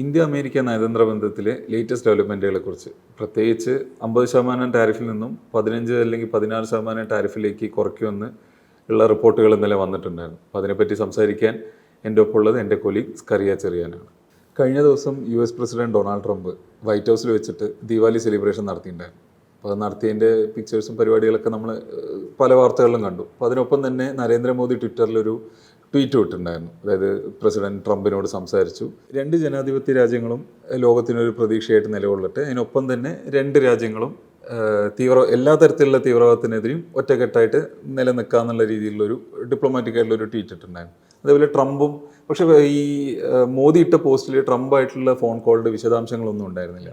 India America നയതന്ത്ര ബന്ധത്തിലെ latest ഡെവലപ്മെന്റുകളെ കുറിച്ച്. പ്രത്യേകിച്ച് അമ്പത് ശതമാനം ടാരിഫിൽ നിന്നും പതിനഞ്ച് അല്ലെങ്കിൽ പതിനാറ് ശതമാനം ടാരിഫിലേക്ക് കുറയ്ക്കുമെന്ന് ഉള്ള റിപ്പോർട്ടുകൾ ഇന്നലെ വന്നിട്ടുണ്ടായിരുന്നു. അപ്പോൾ അതിനെപ്പറ്റി സംസാരിക്കാൻ എന്റെ ഒപ്പമുള്ളത് എന്റെ കൊലീഗ് സ്കറിയ ചെറിയാനാണ്. കഴിഞ്ഞ ദിവസം U S president Donald Trump white ഹൗസിൽ വെച്ചിട്ട് ദീപാവലി സെലിബ്രേഷൻ നടത്തിയിട്ടുണ്ടായിരുന്നു. അപ്പോൾ അത് നടത്തിയതിന്റെ പിക്ചേഴ്സും പരിപാടികളൊക്കെ നമ്മൾ പല വാർത്തകളിലും കണ്ടു. അപ്പോൾ അതിനൊപ്പം തന്നെ നരേന്ദ്രമോദി ട്വിറ്ററിലൊരു ട്വീറ്റ് വിട്ടിട്ടുണ്ടായിരുന്നു. അതായത് പ്രസിഡന്റ് ട്രംപിനോട് സംസാരിച്ചു. രണ്ട് ജനാധിപത്യ രാജ്യങ്ങളും ലോകത്തിനൊരു പ്രതീക്ഷയായിട്ട് നിലകൊള്ളട്ടെ. അതിനൊപ്പം തന്നെ രണ്ട് രാജ്യങ്ങളും തീവ്ര എല്ലാ തരത്തിലുള്ള തീവ്രവാദത്തിനെതിരെയും ഒറ്റക്കെട്ടായിട്ട് നിലനിൽക്കാന്നുള്ള രീതിയിലുള്ളൊരു ഡിപ്ലോമാറ്റിക് ആയിട്ടുള്ള ഒരു ട്വീറ്റ് ഇട്ടുണ്ടായിരുന്നു അതേപോലെ ട്രംപും പക്ഷേ ഈ മോദി ഇട്ട പോസ്റ്റിൽ ട്രംപായിട്ടുള്ള ഫോൺ കോളിന്റെ വിശദാംശങ്ങളൊന്നും ഉണ്ടായിരുന്നില്ല.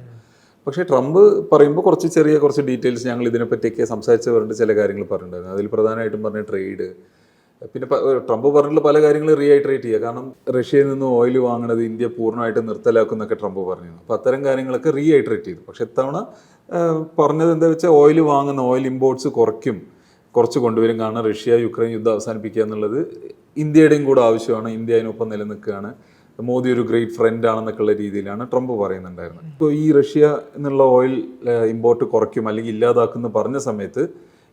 പക്ഷേ ട്രംപ് പറയുമ്പോൾ കുറച്ച് ചെറിയ കുറച്ച് ഡീറ്റെയിൽസ് ഞങ്ങൾ ഇതിനെപ്പറ്റിയൊക്കെ സംസാരിച്ചവരുണ്ട് ചില കാര്യങ്ങൾ പറഞ്ഞിട്ടുണ്ടായിരുന്നു. അതിൽ പ്രധാനമായിട്ടും പറഞ്ഞ ട്രേഡ് പിന്നെ ട്രംപ് പറഞ്ഞിട്ടുള്ള പല കാര്യങ്ങളും റീഹൈഡ്രേറ്റ് ചെയ്യുക. കാരണം റഷ്യയിൽ നിന്ന് ഓയിൽ വാങ്ങുന്നത് ഇന്ത്യ പൂർണമായിട്ട് നിർത്തലാക്കുന്നൊക്കെ ട്രംപ് പറഞ്ഞിരുന്നു. അപ്പോൾ അത്തരം കാര്യങ്ങളൊക്കെ റീഹൈഡ്രേറ്റ് ചെയ്തു. പക്ഷെ ഇത്തവണ പറഞ്ഞത് എന്താ വെച്ചാൽ ഓയിൽ വാങ്ങുന്ന ഓയിൽ ഇമ്പോർട്ട്സ് കുറയ്ക്കും കുറച്ച് കൊണ്ടുവരും. കാരണം റഷ്യ യുക്രൈൻ യുദ്ധം അവസാനിപ്പിക്കുക എന്നുള്ളത് ഇന്ത്യയുടെയും കൂടെ ആവശ്യമാണ്. ഇന്ത്യ അതിനൊപ്പം നിലനിൽക്കുകയാണ്. മോദി ഒരു ഗ്രേറ്റ് ഫ്രണ്ട് ആണെന്നൊക്കെയുള്ള രീതിയിലാണ് ട്രംപ് പറയുന്നുണ്ടായിരുന്നത്. ഇപ്പോൾ ഈ റഷ്യ എന്നുള്ള ഓയിൽ ഇമ്പോർട്ട് കുറയ്ക്കും അല്ലെങ്കിൽ ഇല്ലാതാക്കുമെന്ന് പറഞ്ഞ സമയത്ത്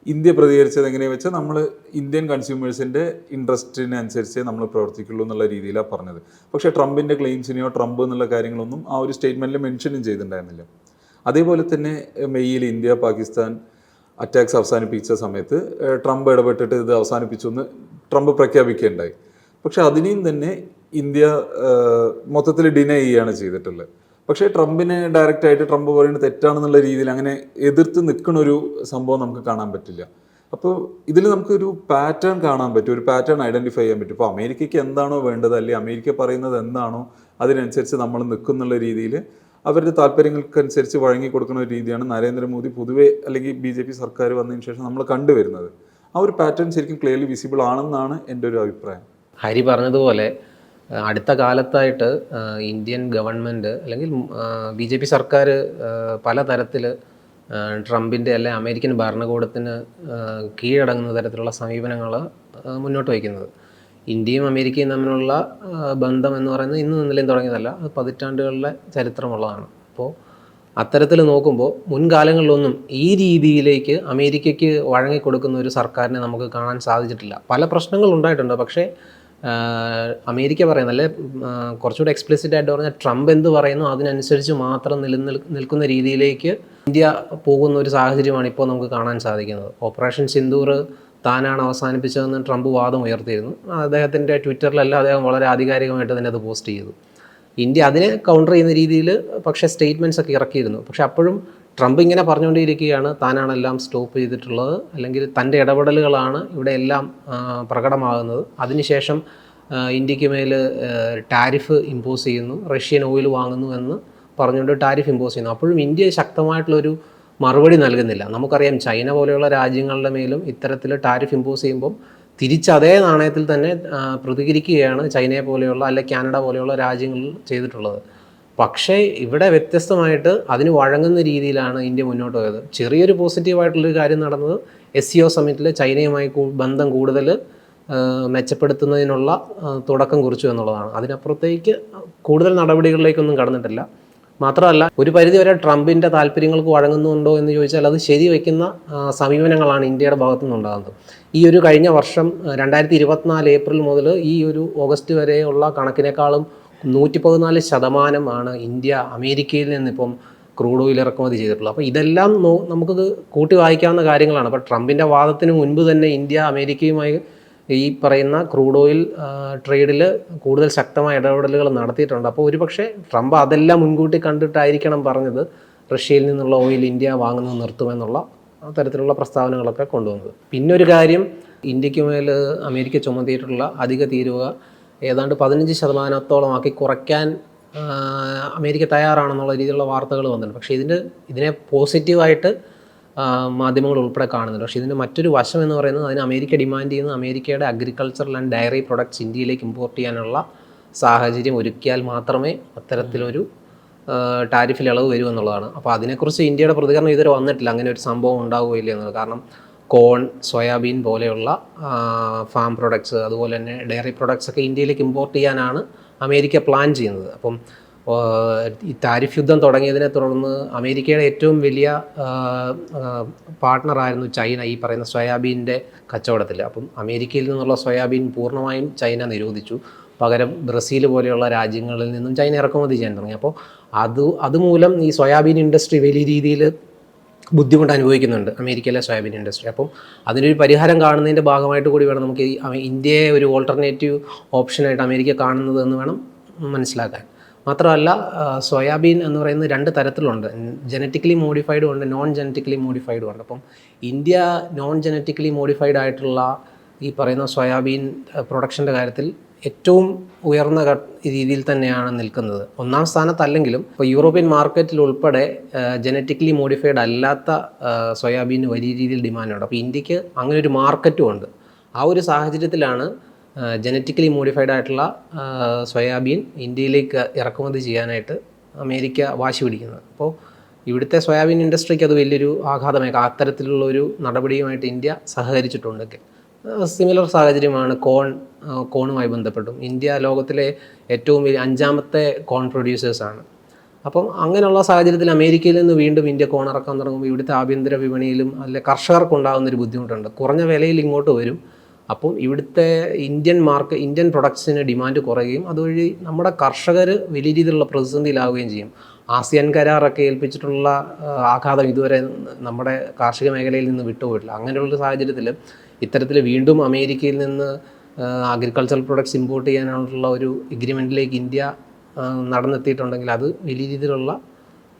ഇന്ത്യ പ്രതികരിച്ചത് എങ്ങനെയാ വെച്ചാൽ നമ്മൾ ഇന്ത്യൻ കൺസ്യൂമേഴ്സിന്റെ ഇൻട്രസ്റ്റിനനുസരിച്ച് നമ്മൾ പ്രവർത്തിക്കുള്ളൂ എന്നുള്ള രീതിയിലാണ് പറഞ്ഞത്. പക്ഷേ ട്രംപിന്റെ ക്ലെയിംസിനെയോ ട്രംപ് എന്നുള്ള കാര്യങ്ങളൊന്നും ആ ഒരു സ്റ്റേറ്റ്മെന്റിൽ മെൻഷനും ചെയ്തിട്ടുണ്ടായിരുന്നില്ല. അതേപോലെ തന്നെ മെയ്യിൽ ഇന്ത്യ പാകിസ്ഥാൻ അറ്റാക്സ് അവസാനിപ്പിച്ച സമയത്ത് ട്രംപ് ഇടപെട്ടിട്ട് ഇത് അവസാനിപ്പിച്ചു എന്ന് ട്രംപ് പ്രഖ്യാപിക്കുകയുണ്ടായി. പക്ഷെ അതിനെയും തന്നെ ഇന്ത്യ മൊത്തത്തിൽ ഡിനൈ ചെയ്യുകയാണ് ചെയ്തിട്ടുള്ളത്. പക്ഷേ ട്രംപിനെ ഡയറക്റ്റ് ആയിട്ട് ട്രംപ് പറയുന്നത് തെറ്റാണെന്നുള്ള രീതിയിൽ അങ്ങനെ എതിർത്ത് നിൽക്കുന്ന ഒരു സംഭവം നമുക്ക് കാണാൻ പറ്റില്ല. അപ്പോൾ ഇതിൽ നമുക്കൊരു പാറ്റേൺ കാണാൻ പറ്റും ഒരു പാറ്റേൺ ഐഡന്റിഫൈ ചെയ്യാൻ പറ്റും. ഇപ്പോൾ അമേരിക്കയ്ക്ക് എന്താണോ വേണ്ടത് അല്ലെങ്കിൽ അമേരിക്ക പറയുന്നത് എന്താണോ അതിനനുസരിച്ച് നമ്മൾ നിൽക്കുന്നുള്ള രീതിയിൽ അവരുടെ താല്പര്യങ്ങൾക്കനുസരിച്ച് വഴങ്ങി കൊടുക്കുന്ന ഒരു രീതിയാണ് നരേന്ദ്രമോദി പൊതുവെ അല്ലെങ്കിൽ ബി ജെ പി സർക്കാർ വന്നതിന് ശേഷം നമ്മൾ കണ്ടുവരുന്നത്. ആ ഒരു പാറ്റേൺ ശരിക്കും ക്ലിയർലി വിസിബിൾ ആണെന്നാണ് എന്റെ ഒരു അഭിപ്രായം. ഹരി പറഞ്ഞതുപോലെ അടുത്ത കാലത്തായിട്ട് ഇന്ത്യൻ ഗവൺമെന്റ് അല്ലെങ്കിൽ ബി ജെ പി സർക്കാർ പലതരത്തിൽ ട്രംപിന്റെ അല്ലെ അമേരിക്കൻ ഭരണകൂടത്തിന് കീഴടങ്ങുന്ന തരത്തിലുള്ള സമീപനങ്ങൾ മുന്നോട്ട് വയ്ക്കുന്നത്. ഇന്ത്യയും അമേരിക്കയും തമ്മിലുള്ള ബന്ധം എന്ന് പറയുന്നത് ഇന്ന് നിന്നിലേയും തുടങ്ങിയതല്ല അത് പതിറ്റാണ്ടുകളിലെ ചരിത്രമുള്ളതാണ്. അപ്പോൾ അത്തരത്തിൽ നോക്കുമ്പോൾ മുൻകാലങ്ങളിലൊന്നും ഈ രീതിയിലേക്ക് അമേരിക്കയ്ക്ക് വഴങ്ങിക്കൊടുക്കുന്ന ഒരു സർക്കാരിനെ നമുക്ക് കാണാൻ സാധിച്ചിട്ടില്ല. പല പ്രശ്നങ്ങളുണ്ടായിട്ടുണ്ട് പക്ഷേ അമേരിക്ക പറയുന്നത് അല്ലെ കുറച്ചുകൂടെ എക്സ്പ്ലിസിറ്റ് ആയിട്ട് പറഞ്ഞാൽ ട്രംപ് എന്ത് പറയുന്നു അതിനനുസരിച്ച് മാത്രം നിൽക്കുന്ന രീതിയിലേക്ക് ഇന്ത്യ പോകുന്ന ഒരു സാഹചര്യമാണ് ഇപ്പോൾ നമുക്ക് കാണാൻ സാധിക്കുന്നത്. ഓപ്പറേഷൻ സിന്ദൂർ താനാണ് അവസാനിപ്പിച്ചതെന്ന് ട്രംപ് വാദം ഉയർത്തിയിരുന്നു. അദ്ദേഹത്തിന്റെ ട്വിറ്ററിലല്ല അദ്ദേഹം വളരെ ആധികാരികമായിട്ട് തന്നെ അത് പോസ്റ്റ് ചെയ്തു. ഇന്ത്യ അതിനെ കൗണ്ടർ ചെയ്യുന്ന രീതിയിൽ പക്ഷേ സ്റ്റേറ്റ്മെന്റ്സ് ഒക്കെ ഇറക്കിയിരുന്നു. പക്ഷേ അപ്പോഴും ട്രംപ് ഇങ്ങനെ പറഞ്ഞുകൊണ്ടിരിക്കുകയാണ് താനാണ് എല്ലാം സ്റ്റോപ്പ് ചെയ്തിട്ടുള്ളത് അല്ലെങ്കിൽ തന്റെ ഇടപെടലുകളാണ് ഇവിടെ എല്ലാം പ്രകടമാകുന്നത്. അതിനുശേഷം ഇന്ത്യയ്ക്ക് മേൽ ടാരിഫ് ഇമ്പോസ് ചെയ്യുന്നു റഷ്യൻ ഓയിൽ വാങ്ങുന്നു എന്ന് പറഞ്ഞുകൊണ്ട് ടാരിഫ് ഇമ്പോസ് ചെയ്യുന്നു. അപ്പോഴും ഇന്ത്യ ശക്തമായിട്ടുള്ളൊരു മറുപടി നൽകുന്നില്ല. നമുക്കറിയാം ചൈന പോലെയുള്ള രാജ്യങ്ങളുടെ മേലും ഇത്തരത്തിൽ ടാരിഫ് ഇമ്പോസ് ചെയ്യുമ്പം തിരിച്ച് അതേ നാണയത്തിൽ തന്നെ പ്രതികരിക്കുകയാണ് ചൈനയെ പോലെയുള്ള അല്ലെ കാനഡ പോലെയുള്ള രാജ്യങ്ങളിൽ ചെയ്തിട്ടുള്ളത്. പക്ഷേ ഇവിടെ വ്യത്യസ്തമായിട്ട് അതിന് വഴങ്ങുന്ന രീതിയിലാണ് ഇന്ത്യ മുന്നോട്ട് പോയത്. ചെറിയൊരു പോസിറ്റീവായിട്ടുള്ളൊരു കാര്യം നടന്നത് എസ് സി ഒ സമ്മിറ്റിൽ ചൈനയുമായി ബന്ധം കൂടുതൽ മെച്ചപ്പെടുത്തുന്നതിനുള്ള തുടക്കം കുറിച്ചു എന്നുള്ളതാണ്. അതിനപ്പുറത്തേക്ക് കൂടുതൽ നടപടികളിലേക്കൊന്നും കടന്നിട്ടില്ല. മാത്രമല്ല ഒരു പരിധി വരെ ട്രംപിന്റെ താല്പര്യങ്ങൾക്ക് വഴങ്ങുന്നുണ്ടോ എന്ന് ചോദിച്ചാൽ അത് ശരി വയ്ക്കുന്ന സമീപനങ്ങളാണ് ഇന്ത്യയുടെ ഭാഗത്തു നിന്നുണ്ടാകുന്നത് ഈ ഒരു കഴിഞ്ഞ വർഷം രണ്ടായിരത്തി ഇരുപത്തിനാല് ഏപ്രിൽ മുതൽ ഈ ഒരു ഓഗസ്റ്റ് വരെയുള്ള കണക്കിനേക്കാളും നൂറ്റി പതിനാല് ശതമാനമാണ് ഇന്ത്യ അമേരിക്കയിൽ നിന്നിപ്പം ക്രൂഡ് ഓയിൽ ഇറക്കുമതി ചെയ്തിട്ടുള്ളത്. അപ്പോൾ ഇതെല്ലാം നോ നമുക്കത് കൂട്ടി വായിക്കാവുന്ന കാര്യങ്ങളാണ്. അപ്പോൾ ട്രംപിന്റെ വാദത്തിന് മുൻപ് തന്നെ ഇന്ത്യ അമേരിക്കയുമായി ഈ പറയുന്ന ക്രൂഡ് ഓയിൽ ട്രേഡിൽ കൂടുതൽ ശക്തമായ ഇടപെടലുകൾ നടത്തിയിട്ടുണ്ട്. അപ്പോൾ ഒരുപക്ഷെ ട്രംപ് അതെല്ലാം മുൻകൂട്ടി കണ്ടിട്ടായിരിക്കണം പറഞ്ഞത് റഷ്യയിൽ നിന്നുള്ള ഓയിൽ ഇന്ത്യ വാങ്ങുന്നത് നിർത്തുമെന്നുള്ള തരത്തിലുള്ള പ്രസ്താവനകളൊക്കെ കൊണ്ടുവന്നത്. പിന്നൊരു കാര്യം ഇന്ത്യയ്ക്ക് മേൽ അമേരിക്ക ചുമത്തിയിട്ടുള്ള അധിക തീരുവ ഏതാണ്ട് പതിനഞ്ച് ശതമാനത്തോളമാക്കി കുറയ്ക്കാൻ അമേരിക്ക തയ്യാറാണെന്നുള്ള രീതിയിലുള്ള വാർത്തകൾ വന്നിട്ടുണ്ട്. പക്ഷേ ഇതിന്റെ ഇതിനെ പോസിറ്റീവായിട്ട് മാധ്യമങ്ങൾ ഉൾപ്പെടെ കാണുന്നുണ്ട്. പക്ഷേ ഇതിന്റെ മറ്റൊരു വശം എന്ന് പറയുന്നത് അതിന് അമേരിക്ക ഡിമാൻഡ് ചെയ്യുന്ന അമേരിക്കയുടെ അഗ്രികൾച്ചറൽ ആൻഡ് ഡയറി പ്രൊഡക്ട്സ് ഇന്ത്യയിലേക്ക് ഇമ്പോർട്ട് ചെയ്യാനുള്ള സാഹചര്യം ഒരുക്കിയാൽ മാത്രമേ അത്തരത്തിലൊരു ടാരിഫിൽ ഇളവ് വരൂ എന്നുള്ളതാണ്. അപ്പോൾ അതിനെക്കുറിച്ച് ഇന്ത്യയുടെ പ്രതികരണം ഇതുവരെ വന്നിട്ടില്ല. അങ്ങനെ ഒരു സംഭവം ഉണ്ടാവുകയില്ല എന്നുള്ളത്. കാരണം കോൺ സോയാബീൻ പോലെയുള്ള ഫാം പ്രൊഡക്ട്സ് അതുപോലെ തന്നെ ഡയറി പ്രൊഡക്ട്സ് ഒക്കെ ഇന്ത്യയിലേക്ക് ഇമ്പോർട്ട് ചെയ്യാനാണ് അമേരിക്ക പ്ലാൻ ചെയ്യുന്നത്. അപ്പം ഈ താരിഫ് യുദ്ധം തുടങ്ങിയതിനെ തുടർന്ന് അമേരിക്കയുടെ ഏറ്റവും വലിയ പാർട്ട്ണറായിരുന്നു ചൈന ഈ പറയുന്ന സോയാബീന്റെ കച്ചവടത്തിൽ അപ്പം അമേരിക്കയിൽ നിന്നുള്ള സോയാബീൻ പൂർണമായും ചൈന നിരോധിച്ചു. പകരം ബ്രസീൽ പോലെയുള്ള രാജ്യങ്ങളിൽ നിന്നും ചൈന ഇറക്കുമതി ചെയ്യാൻ തുടങ്ങി. അപ്പോൾ അത് അതുമൂലം ഈ സോയാബീൻ ഇൻഡസ്ട്രി വലിയ രീതിയിൽ ബുദ്ധിമുട്ട് അനുഭവിക്കുന്നുണ്ട് അമേരിക്കയിലെ സോയാബീൻ ഇൻഡസ്ട്രി. അപ്പം അതിനൊരു പരിഹാരം കാണുന്നതിന്റെ ഭാഗമായിട്ട് കൂടി വേണം നമുക്ക് ഇന്ത്യയെ ഒരു ഓൾട്ടർനേറ്റീവ് ഓപ്ഷനായിട്ട് അമേരിക്ക കാണുന്നത് എന്ന് വേണം മനസ്സിലാക്കാൻ. മാത്രമല്ല സോയാബീൻ എന്ന് പറയുന്നത് രണ്ട് തരത്തിലുണ്ട്. ജനറ്റിക്കലി മോഡിഫൈഡും ഉണ്ട് നോൺ ജനറ്റിക്കലി മോഡിഫൈഡും ഉണ്ട്. അപ്പം ഇന്ത്യ നോൺ ജനറ്റിക്കലി മോഡിഫൈഡ് ആയിട്ടുള്ള ഈ പറയുന്ന സോയാബീൻ പ്രൊഡക്ഷന്റെ കാര്യത്തിൽ ഏറ്റവും ഉയർന്ന രീതിയിൽ തന്നെയാണ് നിൽക്കുന്നത്. ഒന്നാം സ്ഥാനത്തല്ലെങ്കിലും ഇപ്പോൾ യൂറോപ്യൻ മാർക്കറ്റിൽ ഉൾപ്പെടെ ജനറ്റിക്കലി മോഡിഫൈഡ് അല്ലാത്ത സോയാബീന് വലിയ രീതിയിൽ ഡിമാൻഡുണ്ട്. അപ്പോൾ ഇന്ത്യയ്ക്ക് അങ്ങനെ ഒരു മാർക്കറ്റും ഉണ്ട്. ആ ഒരു സാഹചര്യത്തിലാണ് ജനറ്റിക്കലി മോഡിഫൈഡ് ആയിട്ടുള്ള സോയാബീൻ ഇന്ത്യയിലേക്ക് ഇറക്കുമതി ചെയ്യാനായിട്ട് അമേരിക്ക വാശി പിടിക്കുന്നത്. അപ്പോൾ ഇവിടുത്തെ സോയാബീൻ ഇൻഡസ്ട്രിക്ക് അത് വലിയൊരു ആഘാതമായി അത്തരത്തിലുള്ള ഒരു നടപടിയുമായിട്ട് ഇന്ത്യ സഹകരിച്ചിട്ടുണ്ടൊക്കെ സിമിലർ സാഹചര്യമാണ് കോൺ കോണുമായി ബന്ധപ്പെട്ടും. ഇന്ത്യ ലോകത്തിലെ ഏറ്റവും അഞ്ചാമത്തെ കോൺ പ്രൊഡ്യൂസേഴ്സാണ് അപ്പം അങ്ങനെയുള്ള സാഹചര്യത്തിൽ അമേരിക്കയിൽ നിന്ന് വീണ്ടും ഇന്ത്യ കോൺ ഇറക്കാൻ തുടങ്ങുമ്പോൾ ഇവിടുത്തെ ആഭ്യന്തര വിപണിയിലും അല്ലെ കർഷകർക്ക് ഉണ്ടാകുന്ന ഒരു ബുദ്ധിമുട്ടുണ്ട്. കുറഞ്ഞ വിലയിൽ ഇങ്ങോട്ട് വരും. അപ്പം ഇവിടുത്തെ ഇന്ത്യൻ മാർക്ക് ഇന്ത്യൻ പ്രൊഡക്ട്സിന് ഡിമാൻഡ് കുറയുകയും അതുവഴി നമ്മുടെ കർഷകർ വലിയ രീതിയിലുള്ള പ്രതിസന്ധിയിലാവുകയും ചെയ്യും. ആസിയാൻ കരാറൊക്കെ ഏൽപ്പിച്ചിട്ടുള്ള ആഘാതം ഇതുവരെ നമ്മുടെ കാർഷിക മേഖലയിൽ നിന്ന് വിട്ടുപോയിട്ടില്ല. അങ്ങനെയുള്ള സാഹചര്യത്തിൽ ഇത്തരത്തിൽ വീണ്ടും അമേരിക്കയിൽ നിന്ന് അഗ്രികൾച്ചറൽ പ്രൊഡക്ട്സ് ഇമ്പോർട്ട് ചെയ്യാനുള്ള ഒരു എഗ്രിമെന്റിലേക്ക് ഇന്ത്യ നടന്നെത്തിയിട്ടുണ്ടെങ്കിൽ അത് വലിയ രീതിയിലുള്ള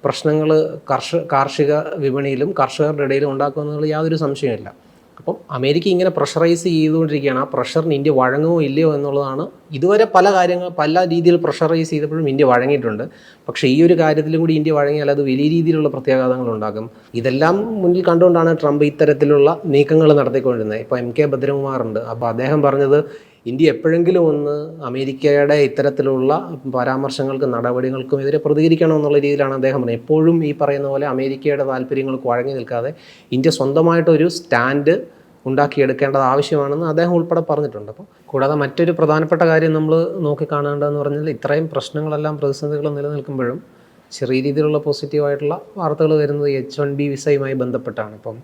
പ്രശ്നങ്ങൾ കർഷ കാർഷിക വിപണിയിലും കർഷകരുടെ ഇടയിലും ഉണ്ടാക്കുമെന്നുള്ള യാതൊരു സംശയമില്ല അപ്പം അമേരിക്ക ഇങ്ങനെ പ്രഷറൈസ് ചെയ്തുകൊണ്ടിരിക്കുകയാണ്. ആ പ്രഷറിന് ഇന്ത്യ വഴങ്ങുമോ ഇല്ലയോ എന്നുള്ളതാണ് ഇതുവരെ പല കാര്യങ്ങൾ പല രീതിയിൽ പ്രഷറൈസ് ചെയ്തപ്പോഴും ഇന്ത്യ വഴങ്ങിയിട്ടുണ്ട്. പക്ഷേ ഈ ഒരു കാര്യത്തിലും കൂടി ഇന്ത്യ വഴങ്ങിയാൽ അത് വലിയ രീതിയിലുള്ള പ്രത്യാഘാതങ്ങൾ ഉണ്ടാകും ഇതെല്ലാം മുന്നിൽ കണ്ടുകൊണ്ടാണ് ട്രംപ് ഇത്തരത്തിലുള്ള നീക്കങ്ങൾ നടത്തിക്കൊണ്ടിരുന്നത്. ഇപ്പോൾ എം കെ ഭദ്രകുമാറുണ്ട്. അപ്പോൾ അദ്ദേഹം പറഞ്ഞത് ഇന്ത്യ എപ്പോഴെങ്കിലും ഒന്ന് അമേരിക്കയുടെ ഇത്തരത്തിലുള്ള പരാമർശങ്ങൾക്കും നടപടികൾക്കും എതിരെ പ്രതികരിക്കണം എന്നുള്ള രീതിയിലാണ് അദ്ദേഹം പറഞ്ഞത്. എപ്പോഴും ഈ പറയുന്ന പോലെ അമേരിക്കയുടെ താല്പര്യങ്ങൾക്ക് വഴങ്ങി നിൽക്കാതെ ഇന്ത്യ സ്വന്തമായിട്ടൊരു സ്റ്റാൻഡ് ഉണ്ടാക്കിയെടുക്കേണ്ടത് ആവശ്യമാണെന്ന് അദ്ദേഹം ഉൾപ്പെടെ പറഞ്ഞിട്ടുണ്ട്. അപ്പോൾ കൂടാതെ മറ്റൊരു പ്രധാനപ്പെട്ട കാര്യം നമ്മൾ നോക്കിക്കാണേണ്ടതെന്ന് പറഞ്ഞാൽ ഇത്രയും പ്രശ്നങ്ങളെല്ലാം പ്രതിസന്ധികൾ നിലനിൽക്കുമ്പോഴും ചെറിയ രീതിയിലുള്ള പോസിറ്റീവായിട്ടുള്ള വാർത്തകൾ വരുന്നത് എച്ച് വൺ ബി വിസയുമായി ബന്ധപ്പെട്ടാണ്. ഇപ്പം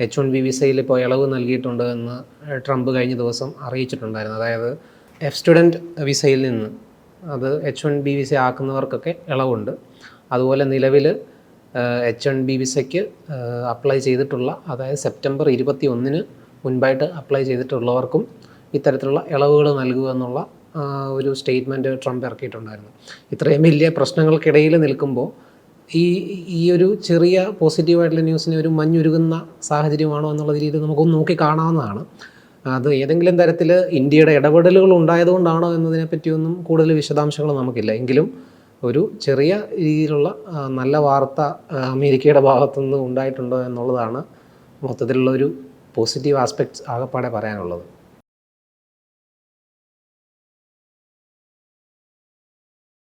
എച്ച് വൺ ബി വിസയിൽ ഇപ്പോൾ ഇളവ് നൽകിയിട്ടുണ്ട് എന്ന് ട്രംപ് കഴിഞ്ഞ ദിവസം അറിയിച്ചിട്ടുണ്ടായിരുന്നു. അതായത് എഫ് സ്റ്റുഡന്റ് വിസയിൽ നിന്ന് അത് എച്ച് വൺ ബി വിസ ആക്കുന്നവർക്കൊക്കെ ഇളവുണ്ട്. അതുപോലെ നിലവിൽ എച്ച് വൺ ബി വിസയ്ക്ക് അപ്ലൈ ചെയ്തിട്ടുള്ള അതായത് സെപ്റ്റംബർ ഇരുപത്തി ഒന്നിന് മുൻപായിട്ട് അപ്ലൈ ചെയ്തിട്ടുള്ളവർക്കും ഇത്തരത്തിലുള്ള ഇളവുകൾ നൽകുക എന്നുള്ള ഒരു സ്റ്റേറ്റ്മെന്റ് ട്രംപ് ഇറക്കിയിട്ടുണ്ടായിരുന്നു. ഇത്രയും വലിയ പ്രശ്നങ്ങൾക്കിടയിൽ നിൽക്കുമ്പോൾ ഈ ഈ ഒരു ചെറിയ പോസിറ്റീവായിട്ടുള്ള ന്യൂസിനെ ഒരു മഞ്ഞുരുകുന്ന സാഹചര്യമാണോ എന്നുള്ള രീതിയിൽ നമുക്കൊന്ന് നോക്കി കാണാവുന്നതാണ്. അത് ഏതെങ്കിലും തരത്തിൽ ഇന്ത്യയുടെ ഇടപെടലുകൾ ഉണ്ടായതുകൊണ്ടാണോ എന്നതിനെ പറ്റിയൊന്നും കൂടുതൽ വിശദാംശങ്ങൾ നമുക്കില്ല. എങ്കിലും ഒരു ചെറിയ രീതിയിലുള്ള നല്ല വാർത്ത അമേരിക്കയുടെ ഭാഗത്തുനിന്ന് ഉണ്ടായിട്ടുണ്ടോ എന്നുള്ളതാണ് മൊത്തത്തിലുള്ള ഒരു പോസിറ്റീവ് ആസ്പെക്ട്സ് ആകെപ്പാടെ പറയാനുള്ളത്.